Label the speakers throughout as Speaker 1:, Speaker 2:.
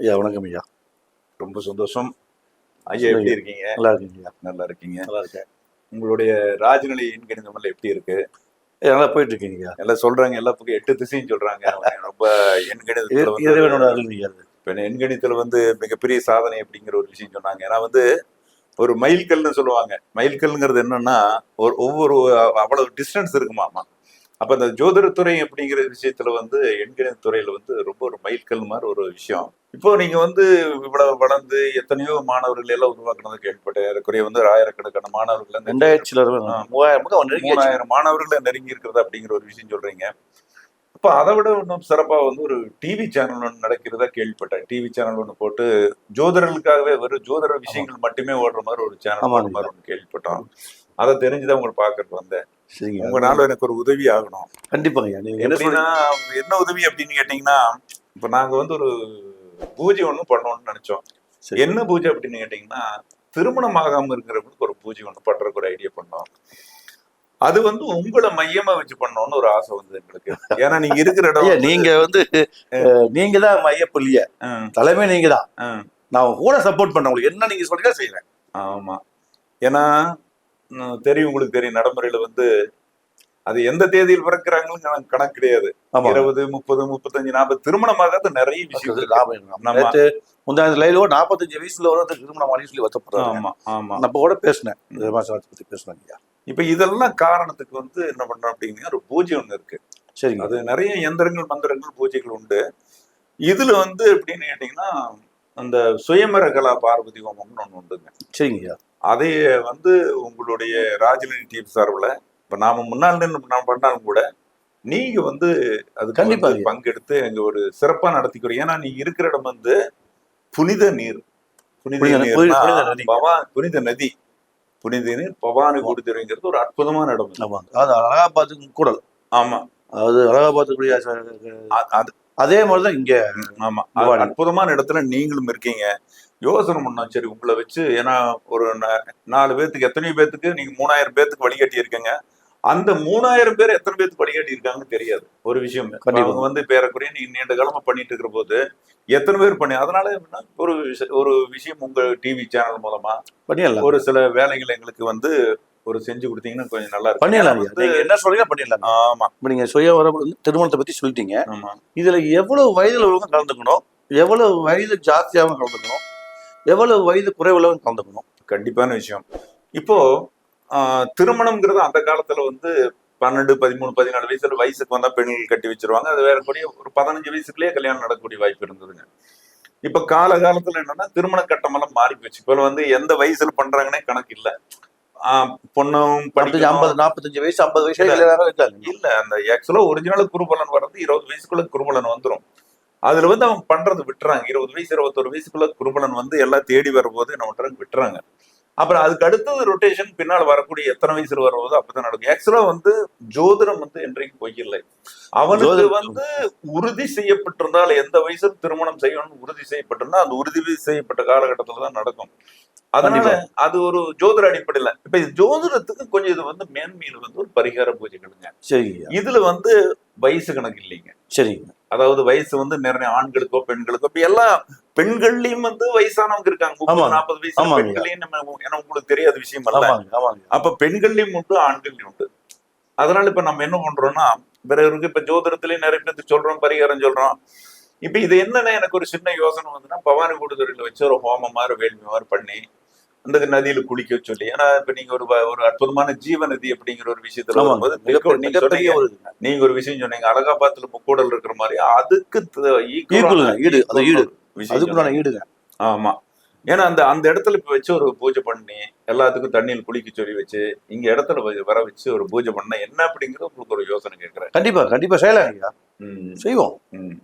Speaker 1: ஐயா வணக்கம் ஐயா.
Speaker 2: ரொம்ப சந்தோஷம். ஐயா எப்படி இருக்கீங்க?
Speaker 1: நல்லா இருக்கீங்க ஐயா.
Speaker 2: நல்லா இருக்கீங்க.
Speaker 1: நல்லா இருக்கேன்.
Speaker 2: உங்களுடைய ராஜநிலை எண்கணிதம் எப்படி இருக்கு?
Speaker 1: நல்லா போயிட்டு இருக்கீங்க
Speaker 2: எல்லாம் சொல்றாங்க எல்லா பக்கம் எட்டு திசையும் சொல்றாங்க. ரொம்ப எண்கணிதத்துல
Speaker 1: இறைவனோட அருள்.
Speaker 2: இப்ப எண்கணிதத்துல வந்து மிகப்பெரிய சாதனை அப்படிங்கிற ஒரு விஷயம் சொன்னாங்க. ஏன்னா வந்து ஒரு மைல்கல்னு சொல்லுவாங்க. மைல்கல்ங்கிறது என்னன்னா ஒரு ஒவ்வொரு அவ்வளவு டிஸ்டன்ஸ் இருக்குமாமா அப்ப அந்த ஜோதிடத்துறை அப்படிங்கிற விஷயத்துல வந்து எண்கணித துறையில வந்து ரொம்ப ஒரு மைல்கல் மாதிரி ஒரு விஷயம். இப்போ நீங்க வந்து இவ்வளவு வளர்ந்து எத்தனையோ மாணவர்கள் எல்லாம் உருவாக்குனது கேள்விப்பட்டேன் ஏறக்குறைய வந்து ஆயிரக்கணக்கான மாணவர்கள் அந்த
Speaker 1: ரெண்டாயிரத்தி சிலர்
Speaker 2: ஆ.
Speaker 1: மூவாயிரம்.
Speaker 2: மூணாயிரம் மாணவர்களை நெருங்கி இருக்கிறது அப்படிங்கிற ஒரு விஷயம் சொல்றீங்க. அப்ப அதை விட இன்னும் சிறப்பா வந்து ஒரு டிவி சேனல் ஒன்று நடக்கிறதா கேள்விப்பட்டேன். டிவி சேனல் ஒன்று போட்டு ஜோதிடர்களுக்காகவே வெறும் ஜோதிட விஷயங்கள் மட்டுமே ஓடுற மாதிரி ஒரு சேனல் மாதிரி ஒன்று கேள்விப்பட்டோம். அதை தெரிஞ்சுதான் உங்களை பார்க்கறது வந்தேன். உங்களால எனக்கு ஒரு உதவி ஆகணும்.
Speaker 1: கண்டிப்பாங்க. என்ன
Speaker 2: உதவி அப்படின்னு கேட்டீங்கன்னா இப்ப நாங்க வந்து ஒரு பூஜை ஒண்ணு பண்ணணும்னு நினைச்சோம். என்ன பூஜை அப்படின்னு கேட்டீங்கன்னா திருமணம் ஆகாம இருக்கிறவங்களுக்கு ஒரு பூஜை ஒண்ணு பண்றதுக்கு ஒரு ஐடியா பண்ணோம். அது வந்து உங்களை மையமா வச்சு பண்ணணும்னு ஒரு ஆசை வந்து எங்களுக்கு. ஏன்னா நீங்க இருக்கிற இடம்
Speaker 1: நீங்க வந்து நீங்க தான் மையப்புள்ளிய. தலைமை நீங்க தான் நான் கூட சப்போர்ட் பண்ண உங்களுக்கு என்ன நீங்க சொல்றீங்க செய்யறேன்
Speaker 2: ஆமா. ஏன்னா தெரியும் உங்களுக்கு தெரியும் நடைமுறையில வந்து அது எந்த தேதியில் பிறக்கிறாங்களும் கணக்கு- கணக்கு கிடையாது. இருபது முப்பது முப்பத்தஞ்சு நாற்பது திருமணமாகாத நிறைய விஷயம்.
Speaker 1: லாபம்
Speaker 2: நம்ம-
Speaker 1: முந்தாயிரத்து லைலோ நாற்பத்தஞ்சு வயசுல வர திருமணம் பண்ணி சொல்லி வருத்தப்படுறாங்க
Speaker 2: ஆமா ஆமா.
Speaker 1: இப்ப கூட பேசினேன். பத்தி பேசினேன். ஐயா
Speaker 2: இப்ப இதெல்லாம் காரணத்துக்கு வந்து என்ன பண்றோம் அப்படின்னா ஒரு பூஜை ஒண்ணு இருக்கு.
Speaker 1: சரிங்க.
Speaker 2: அது நிறைய எந்திரங்கள் மந்திரங்கள் பூஜைகள் உண்டு. இதுல வந்து எப்படின்னு கேட்டீங்கன்னா அந்த சுயமர கலா பார்வதி ஹோமம்னு ஒண்ணு உண்டுங்க.
Speaker 1: சரிங்க ஐயா.
Speaker 2: அதை வந்து உங்களுடைய ராஜநிதி டீம் சார்பில் இப்ப நாம முன்னாள் நின்னு நாம் பண்ணாலும் கூட நீங்க வந்து அதுக்கு
Speaker 1: கண்டிப்பா.
Speaker 2: பங்கெடுத்து அங்க ஒரு சிறப்பா நடத்திக்கிறோம். ஏன்னா நீங்க இருக்கிற இடம் வந்து புனித நீர். புனித
Speaker 1: புனித-
Speaker 2: நீர்னா
Speaker 1: புனித நதி.
Speaker 2: பவா புனித நதி. புனித நீர் பவானி கூடுதுறைங்கிறது ஒரு அற்புதமான இடம்
Speaker 1: அதாவது அலகாபாத்துக்கு கூடல்.
Speaker 2: ஆமா.
Speaker 1: அதாவது அலகாபாத்துக்குரிய
Speaker 2: அது
Speaker 1: அதே மாதிரிதான் இங்க
Speaker 2: ஆமா. அது அற்புதமான இடத்துல நீங்களும் இருக்கீங்க. யோசனை பண்ணோம். சரி உங்களை வச்சு ஏன்னா ஒரு நா- நாலு பேர்த்துக்கு எத்தனை பேர்த்துக்கு நீங்க மூணாயிரம் பேர்த்துக்கு வழிகாட்டி இருக்கீங்க அந்த மூணாயிரம் பேர் எத்தனை பேர்த்துக்கு வழிகாட்டி இருக்காங்கன்னு தெரியாது. ஒரு விஷயம். அவங்க வந்து பேரக்குறைய நீங்க நீண்ட காலமா பண்ணிட்டு இருக்கிற போது எத்தனை பேர் பண்ணி அதனால என்னன்னா, ஒரு ஒரு விஷயம் உங்க டிவி சேனல் மூலமா
Speaker 1: பண்ணிடலாம்.
Speaker 2: ஒரு சில வேலைகளை எங்களுக்கு வந்து ஒரு செஞ்சு கொடுத்தீங்கன்னா கொஞ்சம் நல்லா இருக்கும்.
Speaker 1: பண்ணிடலாம் என்ன சொல்றீங்க பண்ணிடலாம்.
Speaker 2: ஆமா.
Speaker 1: இப்ப நீங்க சுய திருமணத்தை பத்தி சொல்லிட்டீங்க. இதுல எவ்வளவு வயதுல உள்ளவங்க கலந்துக்கணும்? எவ்வளவு வயது ஜாஸ்தியாகவும் கலந்துக்கணும்? எவ்வளவு வயது குறைவுள்ளவங்க கலந்துக்கணும்?
Speaker 2: கண்டிப்பான விஷயம். இப்போ திருமணம்ங்கிறது அந்த காலத்துல வந்து பன்னெண்டு பதிமூணு பதினாலு வயசுல வயசுக்கு வந்தா பெண்கள் கட்டி வச்சிருவாங்க. அது வேற கூடிய ஒரு பதினஞ்சு வயசுக்குள்ளேயே கல்யாணம் நடக்கக்கூடிய வாய்ப்பு இருந்ததுங்க. இப்ப கால காலத்துல என்னன்னா திருமண கட்டமெல்லாம் மாறி போச்சு இப்ப வந்து எந்த வயசுல பண்றாங்கன்னே கணக்கு இல்ல. ஆஹ், பொண்ணும்.
Speaker 1: ஐம்பது நாற்பத்தஞ்சு வயசு ஐம்பது வயசு
Speaker 2: இல்ல.
Speaker 1: எல்லாரும் இருக்காங்க
Speaker 2: இல்ல. அந்த ஆக்சுவலா ஒரிஜினல் குருபலன் வர்றது இருபது வயசுக்குள்ள குருபலன் வந்துரும். அதுல வந்து அவங்க பண்றது விட்டுறாங்க. இருபது வயசு இருபத்தொரு வயசுக்குள்ள குருபலன் வந்து எல்லாம் தேடி வரும்போது என்ன பண்றாங்க? விட்டுறாங்க. அப்புறம் அதுக்கு அடுத்தது ரொட்டேஷன் பின்னால் வரக்கூடிய எத்தனை வயசுல வரும்போது அப்பதான் நடக்கும். ஆக்சுவலா வந்து ஜோதிடம் வந்து என்றைக்கும் பொய்யில்லை அவனுக்கு. வந்து உறுதி செய்யப்பட்டிருந்தால் எந்த வயசுல திருமணம் செய்யணும்னு உறுதி செய்யப்பட்டிருந்தா அந்த உறுதி செய்யப்பட்ட காலகட்டத்துல தான் நடக்கும். அதனால அது ஒரு ஜோதிட அடிப்படையில. இப்ப ஜோதிடத்துக்கு கொஞ்சம் இது வந்து மேன்மையில வந்து ஒரு பரிகார பூஜைகளுங்க
Speaker 1: சரிங்க.
Speaker 2: இதுல வந்து வயசு கணக்கு இல்லைங்க.
Speaker 1: சரிங்க.
Speaker 2: அதாவது வயசு வந்து நிறைய ஆண்களுக்கோ பெண்களுக்கோ இப்ப எல்லாம் பெண்கள்லயும் வந்து வயசானவங்க இருக்காங்க. முப்பது. நாற்பது வயசு
Speaker 1: ஆமாங்க.
Speaker 2: பெண்களையும் நம்ம ஏன்னா உங்களுக்கு தெரியாத விஷயம் அல்ல அப்ப பெண்கள்லயும் உண்டு ஆண்கள்லயும் உண்டு. அதனால இப்ப நம்ம என்ன பண்றோம்னா பிறருக்கு இப்ப ஜோதிடத்திலயும் நிறைய பேருக்கு சொல்றோம் பரிகாரம் சொல்றோம். இப்ப இது என்னன்னா எனக்கு ஒரு சின்ன யோசனை வந்துன்னா பவானி கூடுதுறையில வச்சு ஒரு ஹோமம் மாதிரி வேள்வி மாதிரி பண்ணி அந்த நதியில குளிக்க சொல்லி ஏன்னா இப்ப நீங்க ஒரு ஒரு அற்புதமான ஜீவ நதி அப்படிங்கிற ஒரு விஷயத்துல வரும்போது
Speaker 1: மிகப்பெரிய ஒரு
Speaker 2: நீங்க ஒரு விஷயம் சொன்னீங்க அலகாபாத்துல முக்கூடல் இருக்கிற மாதிரி அதுக்கு
Speaker 1: ஈடு. அதுக்குண்டான. ஈடுங்க
Speaker 2: ஆமா. ஏன்னா அந்த அந்த இடத்துல இப்ப வச்சு ஒரு பூஜை பண்ணி எல்லாத்துக்கும் தண்ணியில் குளிக்க சொல்லி வச்சு இங்க இடத்துல வர வச்சு ஒரு பூஜை பண்ணா என்ன அப்படிங்கிறது உங்களுக்கு ஒரு யோசனை கேட்கிறேன்.
Speaker 1: கண்டிப்பா கண்டிப்பா செய்யலாம் ஐயா. செய்வோம்.
Speaker 2: ம்.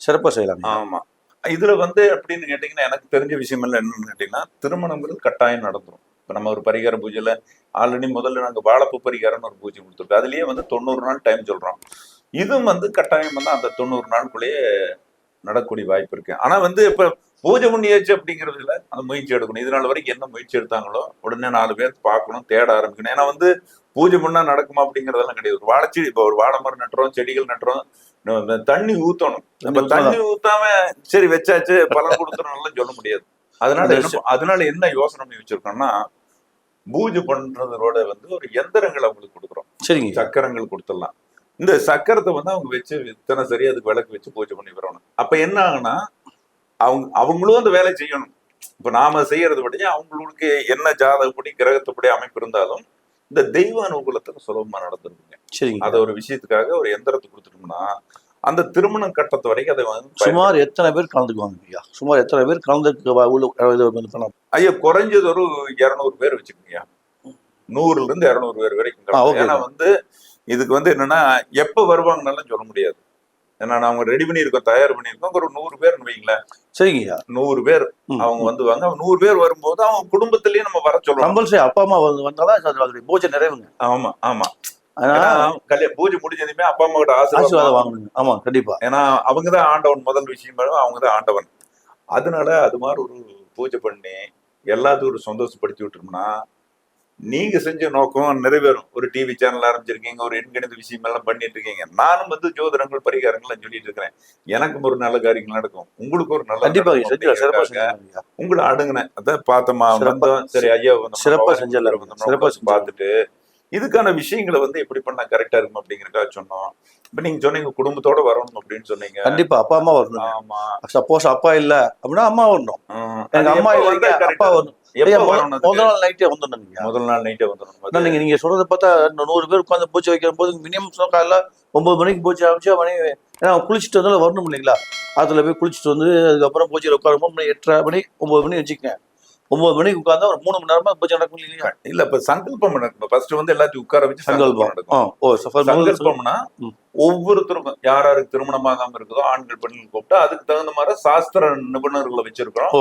Speaker 1: சிறப்பா செய்யலாம்.
Speaker 2: ஆமா. இதுல வந்து அப்படின்னு கேட்டீங்கன்னா எனக்கு தெரிஞ்ச விஷயம் எல்லாம் என்னன்னு கேட்டீங்கன்னா திருமணங்கிறது கட்டாயம் நடந்துரும். இப்ப நம்ம ஒரு பரிகார பூஜையில ஆல்ரெடி முதல்ல நாங்க வாழைப்பூ பரிகாரம்னு ஒரு பூஜை கொடுத்துருக்கோம். அதுலயே வந்து தொண்ணூறு நாள் டைம் சொல்றோம். இதுவும் வந்து கட்டாயம் வந்து அந்த தொண்ணூறு நாளுக்குள்ளேயே நடக்கக்கூடிய வாய்ப்பு இருக்கு. ஆனா வந்து இப்ப பூஜை பண்ணியாச்சு அப்படிங்கிறதுல அந்த முயற்சி எடுக்கணும். இது நாள் வரைக்கும் என்ன முயற்சி எடுத்தாங்களோ உடனே நாலு பேர் பார்க்கணும் தேட ஆரம்பிக்கணும். ஏன்னா வந்து பூஜை பண்ணா நடக்குமா அப்படிங்கறதெல்லாம் கிடையாது. ஒரு வாழைச்செடி இப்போ ஒரு வாழை மரம் நட்டுறோம் செடிகள் நட்டுறோம் தண்ணி ஊத்தணும். நம்ம தண்ணி ஊத்தாம சரி வச்சாச்சு பலன் கொடுத்துறோம்லாம் சொல்ல முடியாது. அதனால அதனால என்ன யோசனை பண்ணி வச்சிருக்கோம்னா பூஜை பண்றதோட வந்து ஒரு எந்திரங்கள் அவங்களுக்கு கொடுக்குறோம்.
Speaker 1: சரிங்க.
Speaker 2: சக்கரங்கள் கொடுத்துடலாம். இந்த சக்கரத்தை வந்து அவங்க வச்சு இத்தனை சரி அதுக்கு விளக்கு வச்சு பூஜை பண்ணி வரணும். அப்ப என்ன ஆகுனா அவங்க அவங்களும் அந்த வேலை செய்யணும். இப்ப நாம செய்யறத விட அவங்களுக்கு என்ன ஜாதகப்படி கிரகத்துப்படி அமைப்பு இருந்தாலும் இந்த தெய்வ அனுகூலத்துக்கு சுலபமா நடந்துருக்குங்க. அதை ஒரு விஷயத்துக்காக ஒரு எந்திரத்தை கொடுத்துட்டோம்னா அந்த திருமணம் கட்டத்து வரைக்கும் அதை
Speaker 1: சுமார் எத்தனை பேர் கலந்துக்குவாங்க ஐயா? சுமார் எத்தனை பேர் பண்ணலாம்?
Speaker 2: ஐயா குறைஞ்சது ஒரு இருநூறு பேர் வச்சுக்கோங்க நூறுல இருந்து இருநூறு பேர் வரைக்கும் கலந்து. ஏன்னா வந்து இதுக்கு வந்து என்னன்னா எப்ப வருவாங்கன்னாலும் சொல்ல முடியாது. ஏன்னா நாங்க ரெடி பண்ணியிருக்கோம் தயார் பண்ணியிருக்கோம் ஒரு நூறு பேர் வைங்களேன்.
Speaker 1: சரிங்க ஐயா
Speaker 2: நூறு பேர். அவங்க வந்துவாங்க. அவங்க நூறு பேர் வரும்போது அவங்க குடும்பத்திலயே நம்ம வர சொல்லணும்
Speaker 1: கம்பல்சரி அப்பா அம்மா வந்து வந்தாதான் பூஜை நிறைவுங்க.
Speaker 2: ஆமா ஆமா. கல்யாண பூஜை முடிஞ்சதுமே அப்பா அம்மா கிட்ட
Speaker 1: ஆசீர்வாதம் வாங்கணுங்க. ஆமா கண்டிப்பா.
Speaker 2: ஏன்னா அவங்கதான் ஆண்டவன். முதல் விஷயம் அவங்க தான் ஆண்டவன். அதனால அது மாதிரி ஒரு பூஜை பண்ணி எல்லாத்தையும் ஒரு சந்தோஷப்படுத்தி விட்டோம்னா நீங்க செஞ்ச நோக்கம் நிறைவேறும். ஒரு டிவி சேனல் ஆரம்பிச்சிருக்கீங்க ஒரு எண்கணித விஷயம் எல்லாம் பண்ணிட்டு இருக்கீங்க நானும் வந்து ஜோதிடங்கள் பரிகாரங்கள் சொல்லிட்டு இருக்கிறேன் எனக்கும் ஒரு நல்ல காரியங்கள் நடக்கும். உங்களுக்கு ஒரு நல்ல
Speaker 1: கண்டிப்பா
Speaker 2: நடக்கும்.
Speaker 1: செஞ்சு சிறப்பா
Speaker 2: அப்படிங்கறதுக்காக
Speaker 1: செஞ்சாங்க ஐயா
Speaker 2: உங்களை அடங்குனேன் அதான் பார்த்தோமா வந்தோம். சரி ஐயா வந்தோம்
Speaker 1: சிறப்பா.
Speaker 2: வந்தோம்,
Speaker 1: சிறப்பா.
Speaker 2: பார்த்துட்டு இதுக்கான விஷயங்களை வந்து எப்படி பண்ணா கரெக்டா இருக்கும் அப்படிங்கறதுக்காக சொன்னோம். இப்ப நீங்க சொன்னீங்க குடும்பத்தோட வரணும் அப்படின்னு சொன்னீங்க.
Speaker 1: கண்டிப்பா அப்பா அம்மா வரணும்.
Speaker 2: ஆமா.
Speaker 1: சப்போஸ் அப்பா இல்ல அப்படின்னா அம்மா வரணும்.
Speaker 2: அது
Speaker 1: அம்மா
Speaker 2: வந்தா correct
Speaker 1: அப்பா? வரணும். முதல் நாள் நைட்டே வந்துடணுங்க
Speaker 2: முதல் நாள் நைட்டே வந்துடணும்.
Speaker 1: நீங்க நீங்க சொல்றத பார்த்தா நூறு பேர் உட்காந்து பூஜை வைக்கிற போது மினிமம் காலைல ஒன்பது மணிக்கு பூஜை ஆரம்பிச்சா மணி ஏன்னா குளிச்சுட்டு வந்தாலும் வரணும் இல்லைங்களா? அதுல போய் குளிச்சுட்டு வந்து அதுக்கப்புறம் பூஜையில் உட்காரும்போது மணி எட்டரை மணி ஒன்பது மணி வச்சுக்கங்க. ஒன்பது மணிக்கு உட்காந்தா ஒரு மூணு மணி நேரமா பூஜை நடக்கும் இல்லைங்களா
Speaker 2: இல்ல இப்ப சங்கல்பம் நடக்கும். ஃபர்ஸ்ட் வந்து எல்லாத்தையும் உட்கார வச்சு சங்கல்பம் நடக்கும்.
Speaker 1: ஓ
Speaker 2: சங்கல்பம்னா. ஒவ்வொருத்தருக்கும் யார் யாருக்கு திருமணமாகாம இருக்குதோ ஆண்கள் பெண்கள் கூப்பிட்டு அதுக்கு தகுந்த மாதிரி சாஸ்திர நிபுணர்களை வச்சிருக்கிறோம்.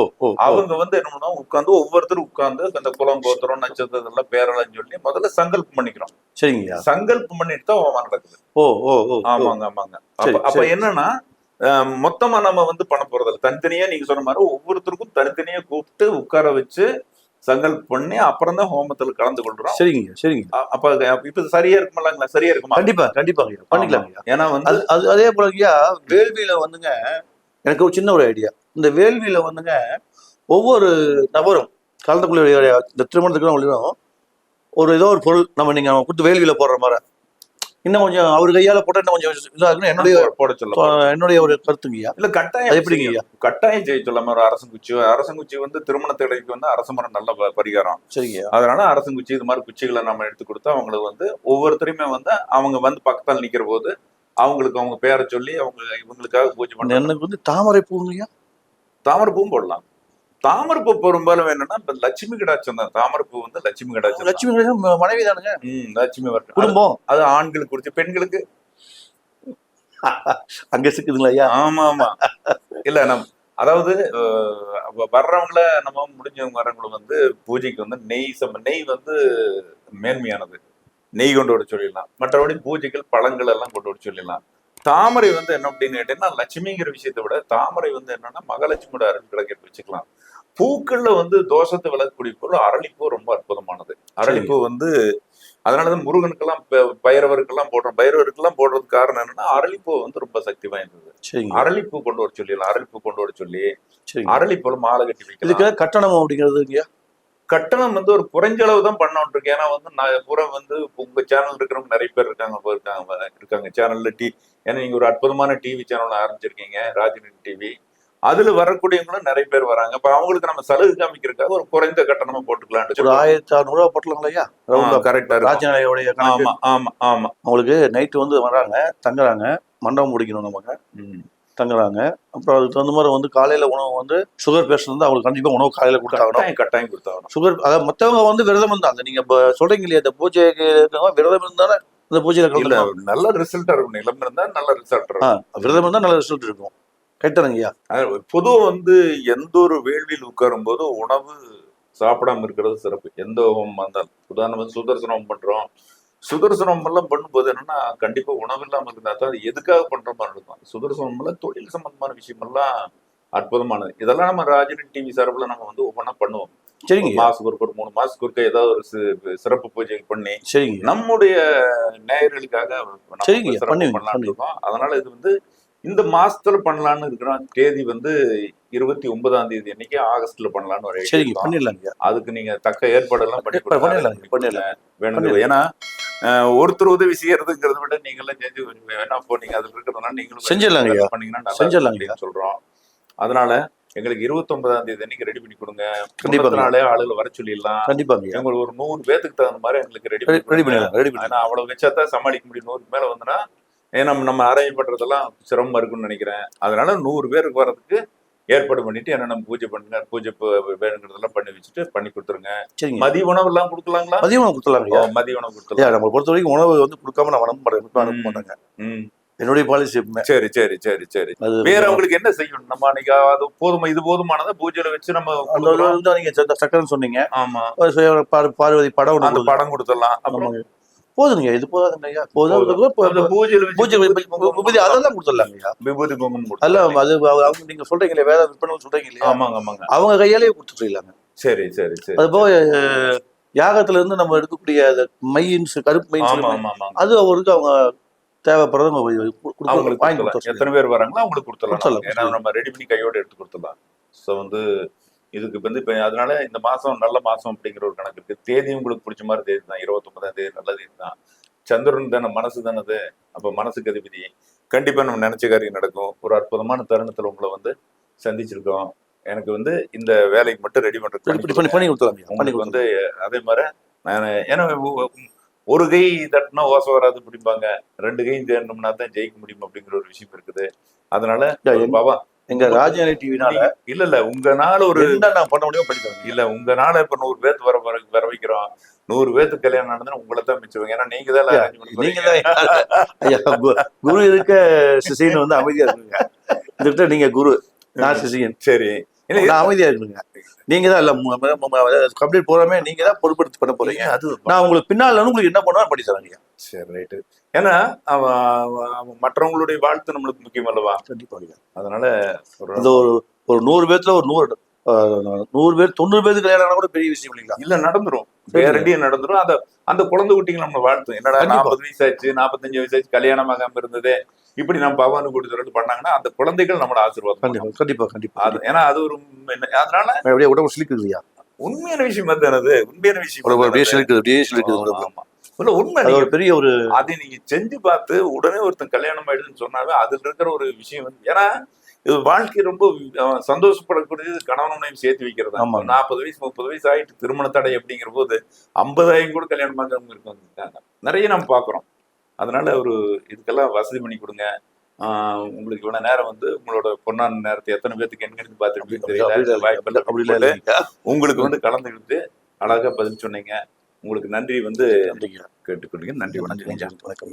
Speaker 2: அவங்க வந்து என்ன பண்ணுவோம் உட்கார்ந்து ஒவ்வொருத்தரும் உட்கார்ந்து அந்த குலம் கோத்திரம் நட்சத்திரம் எல்லாம் பேரெல்லாம் சொல்லி முதல்ல சங்கல்பம் பண்ணிக்கிறோம்.
Speaker 1: சரிங்கய்யா.
Speaker 2: சங்கல்பம் பண்ணிட்டு தான் நடக்குது.
Speaker 1: ஓ ஓ.
Speaker 2: ஆமாங்க ஆமாங்க. அப்ப. என்னன்னா மொத்தமா நம்ம வந்து பண்ண போறதில்ல. தனித்தனியா நீங்க சொன்ன மாதிரி ஒவ்வொருத்தருக்கும் தனித்தனியா கூப்பிட்டு உட்கார வச்சு சங்கல்பம் பண்ணி அப்புறம் தான் ஹோமத்துல கலந்து கொள்றோம்.
Speaker 1: சரிங்க சரிங்க.
Speaker 2: அப்ப இப்ப சரியா இருக்குமாங்களா சரியா இருக்குமா?
Speaker 1: கண்டிப்பா கண்டிப்பாங்க பண்ணிக்கலாம்
Speaker 2: ஏன்னா வந்து
Speaker 1: அது அது அதே போல ஐயா வேள்வியில வந்துங்க எனக்கு ஒரு சின்ன ஒரு ஐடியா. இந்த வேள்வியில வந்துங்க ஒவ்வொரு நபரும் கலந்துக்குள்ள இந்த திருமணத்துக்கு ஒரு ஏதோ ஒரு பொருள் நம்ம நீங்க கொடுத்து வேள்வியில போடுற மாதிரி. இன்னும் கொஞ்சம் அவர் கையால போட்டா இன்னும் கொஞ்சம் இதா என்னுடைய
Speaker 2: போட சொல்ல
Speaker 1: என்னுடைய ஒரு கருத்துங்கய்யா?
Speaker 2: இல்ல கட்டாயம்
Speaker 1: அது எப்படிங்க ஐயா
Speaker 2: கட்டாயம் செய்ய சொல்லாம ஒரு அரசங்குச்சி அரசங்குச்சி வந்து திருமணத்தடைக்கு வந்து அரச மரம் நல்ல பரிகாரம்.
Speaker 1: சரிங்கய்யா.
Speaker 2: அதனால அரசங்குச்சி இது மாதிரி குச்சிகளை நம்ம எடுத்து கொடுத்து அவங்களுக்கு வந்து ஒவ்வொருத்தரையுமே வந்து அவங்க வந்து பக்கத்தால் நிக்கிற போது அவங்களுக்கு அவங்க பேரை சொல்லி அவங்க இவங்களுக்காக பூஜை பண்ண
Speaker 1: எனக்கு வந்து தாமரை பூங்கய்யா
Speaker 2: தாமரைப்பூவும் போடலாம். தாமரைப்பூ பெரும்பாலும் என்னன்னா இப்ப லட்சுமி கடாட்சம் தான். தாமரைப்பூ வந்து லட்சுமி கடாட்சம் தான்.
Speaker 1: லட்சுமி கணேசன் ம- மனைவி தானுங்க.
Speaker 2: ம், லட்சுமி அது-
Speaker 1: குடும்பம்.
Speaker 2: அது ஆண்களுக்கு குறிச்சு பெண்களுக்கு.
Speaker 1: அங்க சிக்குதுங்களா ஐயா?
Speaker 2: ஆமா ஆமா இல்ல நம் அதாவது வர்றவங்கள நம்ம முடிஞ்சவங்க வர்றவங்கள வந்து பூஜைக்கு வந்து நெய் சம நெய் வந்து மேன்மையானது. நெய் கொண்டு வர சொல்லிடலாம். மற்றபடி பூஜைகள் பழங்கள் எல்லாம் கொண்டு வர சொல்லிடலாம். தாமரை வந்து என்ன அப்படின்னு கேட்டீங்கன்னா லட்சுமிங்கிற விஷயத்தை விட தாமரை வந்து என்னன்னா மகாலட்சுமியோட அருள் கிடைக்கிறது வச்சுக்கலாம். பூக்கள்ல வந்து தோஷத்தை விளக்கக்கூடிய பொருள் அரளிப்பூ ரொம்ப அற்புதமானது. அரளிப்பூ வந்து அதனாலதான் முருகனுக்கெல்லாம் பைரவருக்கெல்லாம் போடுறோம் பைரவருக்கெல்லாம் போடுறதுக்கு காரணம் என்னன்னா அரளிப்பூ வந்து ரொம்ப சக்தி வாய்ந்தது. அரளிப்பூ கொண்டு வர சொல்லலாம் அரளிப்பூ கொண்டு வர சொல்லி அரளிப்பூல மாலை கட்டி வைக்கலாம்.
Speaker 1: இதுக்கு கட்டணம் அப்படிங்கிறதுங்கய்யா
Speaker 2: கட்டணம் வந்து ஒரு குறைஞ்ச அளவு தான் பண்ணோம் இருக்கு. ஏன்னா வந்து நான் பூரா வந்து உங்க சேனல் இருக்கிறவங்க நிறைய பேர் இருக்காங்க இருக்காங்க. இருக்காங்க சேனல்ல டி ஏன்னா நீங்க ஒரு அற்புதமான டிவி சேனல் ஆரம்பிச்சிருக்கீங்க ராஜினி டிவி அதுல வரக்கூடியவங்களும் நிறைய பேர் வராங்க. அப்ப அவங்களுக்கு நம்ம சலுகை காமிக்கிறதுக்காக ஒரு குறைந்த கட்டணமா
Speaker 1: ஒரு
Speaker 2: போட்டுக்கலாம்னு
Speaker 1: ஆயிரத்தி அறுநூறு ரூபா போட்டலாங்களா ஐயா
Speaker 2: கரெக்டா
Speaker 1: ராஜநாயோடைய
Speaker 2: ஆமா ஆமா ஆமா.
Speaker 1: அவங்களுக்கு நைட்டு வந்து வர்றாங்க தங்குறாங்க மண்டபம் முடிக்கணும் நமக்கு. தங்குறாங்க. அப்புறம் அதுக்கு தகுந்த மாதிரி வந்து காலையில உணவு வந்து சுகர் பேஷண்ட் வந்து அவங்களுக்கு கண்டிப்பா உணவு காலையில கொடுத்தாகணும்
Speaker 2: கட்டாயம் கொடுத்தாகணும்
Speaker 1: சுகர் அதாவது மத்தவங்க வந்து விரதம் இருந்தாங்க. நீங்க இப்ப சொல்றீங்க இல்லையா இந்த பூஜைக்கு விரதம் இருந்தாலும் இந்த பூஜையில
Speaker 2: இல்ல நல்ல ரிசல்ட் இருக்கும். நிலம் இருந்தா நல்ல ரிசல்ட் இருக்கும்.
Speaker 1: விரதம் இருந்தா நல்ல ரிசல்ட் இருக்கும்.
Speaker 2: அதாவது பொதுவா வந்து எந்த ஒரு வேள்வியில் உட்காரும் போது உணவு சாப்பிடாம இருக்கிறது சிறப்பு. எந்த ஹோமம் வந்தாலும். உதாரணம் வந்து சுதர்சனம் பண்றோம். சுதர்சனம் எல்லாம் பண்ணும்போது என்னன்னா கண்டிப்பா உணவு இல்லாம இருந்தா தான் அது எதுக்காக பண்ற மாதிரி இருக்கும். சுதர்சனம் எல்லாம் தொழில் சம்பந்தமான விஷயம் எல்லாம் அற்புதமானது. இதெல்லாம் நம்ம ராஜன் டிவி சார்பில் நம்ம வந்து ஒவ்வொன்றா பண்ணுவோம்.
Speaker 1: சரிங்க
Speaker 2: மாசத்துக்கு ஒரு மூணு மாசத்துக்கு ஒருக்க ஏதாவது ஒரு சிறப்பு பூஜை பண்ணி
Speaker 1: சரிங்க
Speaker 2: நம்முடைய நேயர்களுக்காக
Speaker 1: சரிங்க.
Speaker 2: இருக்கோம் அதனால இது வந்து இந்த மாசத்துல பண்ணலாம்னு இருக்கிறோம் தேதி வந்து இருபத்தி ஒன்பதாம் தேதி அன்னைக்கு ஆகஸ்ட்ல பண்ணலாம்னு ஒரு
Speaker 1: சரிங்க. பண்ணிடலாங்க
Speaker 2: அதுக்கு நீங்க தக்க ஏற்பாடெல்லாம் பண்ணி
Speaker 1: பண்ணி- பண்ணிடலாங்க,
Speaker 2: கொடுங்க.
Speaker 1: பண்ணிடலாம்.
Speaker 2: வேணுங்கிறது ஏன்னா ஒருத்தர் உதவி செய்யறதுங்கிறத விட நீங்க எல்லாம் செஞ்சு வேணா போ நீங்க அதுல இருக்கிறதுனால நீங்களும்
Speaker 1: செஞ்சிடலாங்க.
Speaker 2: பண்ணீங்கன்னா
Speaker 1: செஞ்சிடலாங்க
Speaker 2: சொல்றோம் அதனால எங்களுக்கு இருபத்தி ஒன்பதாம் தேதி அன்னைக்கு ரெடி பண்ணி கொடுங்க.
Speaker 1: கண்டிப்பா.
Speaker 2: நாளே ஆளுகளை வர சொல்லிடலாம்.
Speaker 1: கண்டிப்பாங்க ஐயா
Speaker 2: எங்களுக்கு ஒரு நூறு பேத்துக்கு தகுந்த மாதிரி எங்களுக்கு ரெடி
Speaker 1: ரெடி பண்ணிடலாம் ரெடி பண்ணிடலாம்.
Speaker 2: அவ்வளவு வச்சா தான் சமாளிக்க முடியும். நூறு மேல வந்துன்னா ஏன்னா நம்ம- நம்ம அரேஞ்ச் பண்றதெல்லாம் சிரமமா இருக்கும்னு நினைக்கிறேன். அதனால நூறு பேருக்கு வர்றதுக்கு ஏற்பாடு பண்ணிட்டு என்ன நம்ம பூஜை பண்ணுங்க பூஜை வேணுங்கிறதெல்லாம் பண்ணி வச்சுட்டு பண்ணி கொடுத்துருங்க. மதிய உணவு எல்லாம் கொடுக்கலாங்களா?
Speaker 1: மதியம் உணவு
Speaker 2: ஓ, மதிய உணவு
Speaker 1: ஐயா
Speaker 2: கொடுத்துடலாம்.
Speaker 1: நம்மளை பொறுத்த வரைக்கும் உணவு வந்து கொடுக்காம நான் அனுப்ப மாட்டேன் அனுப்ப
Speaker 2: ம்.
Speaker 1: மாட்டாங்க
Speaker 2: ம்.
Speaker 1: என்னுடைய பாலிசி எப்பவுமே
Speaker 2: சரி சரி சரி சரி.
Speaker 1: அது
Speaker 2: வேற உங்களுக்கு என்ன செய்யணும்? நம்ம அன்னைக்கு அது போதுமா இது போதுமானதா பூஜையில வச்சு நம்ம.
Speaker 1: வந்து நீங்க சக்கரன்னு சொன்னீங்க.
Speaker 2: ஆமா.
Speaker 1: பார்வதி படம்
Speaker 2: அந்த. படம் கொடுத்துடலாம். அப்புறம்
Speaker 1: ஆமாங்க. போதுங்க இது போதாதுங்க ஐயா போதும்
Speaker 2: போதும். பூஜையில
Speaker 1: பூஜை
Speaker 2: விபூதி
Speaker 1: அதெல்லாம் ஐயா
Speaker 2: விபூதி குங்குமம்
Speaker 1: அதெல்லாம். அது அவங்க நீங்க சொல்றீங்க இல்லையா? வேத விற்பனை சொல்றீங்க இல்லையா?
Speaker 2: ஆமாங்க ஆமாங்க.
Speaker 1: அவங்க கையாலேயே கொடுத்துடலாங்க
Speaker 2: சரி சரி சரி
Speaker 1: அது போக யாகத்துல இருந்து நம்ம எடுக்கக்கூடிய அந்த மையின் சு- கருப்பு மையின்
Speaker 2: ஆமா
Speaker 1: சொல்லி
Speaker 2: ஆமா ஆமாங்க.
Speaker 1: அது அவருக்கு அவங்க கொடுக்க-
Speaker 2: அவங்களுக்கு
Speaker 1: வாங்கி
Speaker 2: கொடுத்துடலாம்.
Speaker 1: கொடுத்துட
Speaker 2: எத்தனை பேர் வராங்களோ அவங்களுக்கு கொடுத்துடலாம். ஏன்னா நம்ம ரெடி பண்ணி கையோட எடுத்து கொடுத்துடலாம். ஸோ வந்து இதுக்கு வந்து இப்போ அதனால இந்த மாசம் நல்ல மாசம் அப்படிங்கிற ஒரு கணக்கு இருக்கு. தேதி உங்களுக்கு பிடிச்ச மாதிரி தேதி தான். இருபத்தொன்பதாம் தேதி நல்ல தேதி தான். சந்திரன் தானே மனசு தானது அப்ப மனசுக்கு அதிபதி. கண்டிப்பா நம்ம நினைச்ச காரியம் நடக்கும். ஒரு அற்புதமான தருணத்துல உங்களை வந்து சந்திச்சிருக்கோம். எனக்கு வந்து இந்த வேலைக்கு மட்டும் ரெடி
Speaker 1: இப்படி பண்ணி. பண்ணி
Speaker 2: உங்களுக்கு வந்து அதே மாதிரி நான் ஏன்னா ஒரு கை தட்டினா ஓசை வராது பிடிப்பாங்க. ரெண்டு கை தேடணும்னா தான் ஜெயிக்க முடியும் அப்படிங்கிற ஒரு விஷயம் இருக்குது. அதனால ஒரு
Speaker 1: எங்க-
Speaker 2: பாவா
Speaker 1: எங்க ராஜாணி டிவினால
Speaker 2: இல்ல இல்ல உங்க நாள் ஒரு
Speaker 1: என்ன நான் பண்ண முடியுமோ தரேன்.
Speaker 2: இல்ல உங்க நாள இப்ப நூறு பேத்து வர வர வர வைக்கிறோம். நூறு பேத்துக்கு கல்யாணம் நடந்தா உங்களை தான் மிச்சம் ஏன்னா நீங்க தான்
Speaker 1: நீங்க. தான் குரு இருக்க சிசியன் வந்து அமைதியா இருக்குங்க இதுகிட்ட நீங்க குரு நான் சிசியன்.
Speaker 2: சரி.
Speaker 1: நான் அமைதியா இருக்குங்க நீங்க தான் இல்ல கம்ப்ளீட் போறாமே நீங்க தான் பொறுப்பெடுத்து பண்ண போறீங்க.
Speaker 2: அது
Speaker 1: நான் உங்களுக்கு பின்னால உங்களுக்கு என்ன பண்ணுவேன் பண்ணி தரேங்க
Speaker 2: சரி ரைட்டு ஏன்னா அவன் மற்றவங்களுடைய வாழ்த்து நம்மளுக்கு முக்கியம் அல்லவா?
Speaker 1: கண்டிப்பா.
Speaker 2: அதனால ஒரு
Speaker 1: ஒரு ஒரு நூறு பேர்த்துல ஒரு நூறு நூறு பேர் தொண்ணூறு பேருக்கு கல்யாணம் கூட பெரிய விஷயம் இல்லைங்களா
Speaker 2: இல்ல நடந்துரும். கேரண்டியா நடந்துரும் அந்த அந்த குழந்தை குட்டிங்க நம்ம வாழ்த்தும் என்னடா. நாற்பது வயசாச்சு நாற்பத்தஞ்சு வயசாச்சு கல்யாணம் ஆகாம இருந்ததே இப்படி நம்ம பகவானு கொடுத்துட்டு பண்ணாங்கன்னா அந்த குழந்தைகள் நம்மள ஆசீர்வாதம்.
Speaker 1: கண்டிப்பா கண்டிப்பா கண்டிப்பா
Speaker 2: அது ஏன்னா அது ஒரு அதனால
Speaker 1: அப்படியே உடம்பு சிலிக்குது ஐயா
Speaker 2: உண்மையான விஷயம் அது உண்மையான விஷயம்
Speaker 1: அப்படியே. சிலிக்குது அப்படியே சிலிக்குது
Speaker 2: ஆமா. இல்ல உண்மை
Speaker 1: ஒரு பெரிய ஒரு
Speaker 2: அதை நீங்க செஞ்சு பார்த்து உடனே ஒருத்தன் கல்யாணம் ஆயிடுதுன்னு சொன்னாவே அதுல இருக்கிற ஒரு விஷயம் வந்து ஏன்னா இது வாழ்க்கை ரொம்ப சந்தோஷப்படக்கூடியது கணவனையும் சேர்த்து வைக்கிறது?
Speaker 1: ஆமா.
Speaker 2: நாற்பது வயசு முப்பது வயசு ஆயிட்டு திருமண தடை அப்படிங்கிற போது ஐம்பதாயிரம் கூட கல்யாணம் ஆகிறவங்க இருக்காங்க. நிறைய நம்ம பாக்குறோம் அதனால ஒரு இதுக்கெல்லாம் வசதி பண்ணி கொடுங்க. ஆஹ், உங்களுக்கு இவ்வளவு நேரம் வந்து உங்களோட பொன்னான நேரத்தை எத்தனை பார்த்துட்டு தெரியல. வாய்ப்பெல்லாம்
Speaker 1: அப்படி
Speaker 2: உங்களுக்கு வந்து கலந்துக்கிட்டு அழகா பதில் சொன்னீங்க. உங்களுக்கு நன்றி வந்து கேட்டுக்கொள்ளுங்க நன்றி வணக்கம்.
Speaker 1: வணக்கம்.